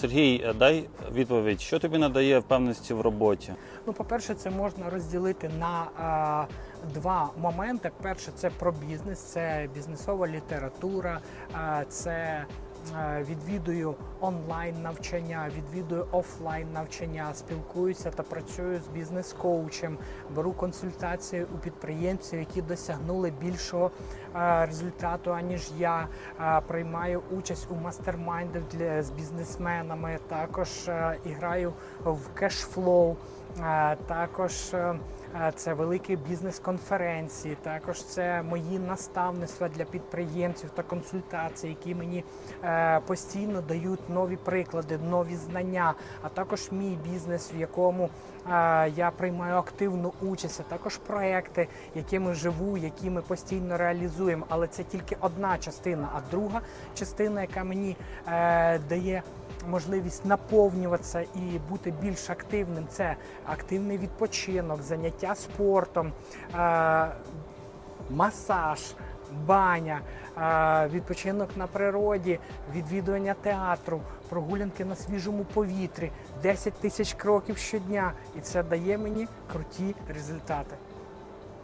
Сергій, е, дай відповідь, що тобі надає впевненості в роботі? Ну, по-перше, це можна розділити на е, два моменти. Перше, це про бізнес, це бізнесова література, е, це відвідую онлайн навчання, відвідую офлайн навчання, спілкуюся та працюю з бізнес-коучем, беру консультації у підприємців, які досягнули більшого результату, аніж я. Приймаю участь у мастермайндах для з бізнесменами. Також е, і граю в кешфлоу. Також е, це великі бізнес-конференції, також це мої наставництва для підприємців та консультації, які мені е, постійно дають нові приклади, нові знання, а також мій бізнес, в якому е, я приймаю активну участь, а також проекти, якими живу, які ми постійно реалізуємо. Але це тільки одна частина, а друга частина, яка мені дає можливість наповнюватися і бути більш активним. Це активний відпочинок, заняття спортом, е, масаж, баня, е, відпочинок на природі, відвідування театру, прогулянки на свіжому повітрі, 10 тисяч кроків щодня. І це дає мені круті результати.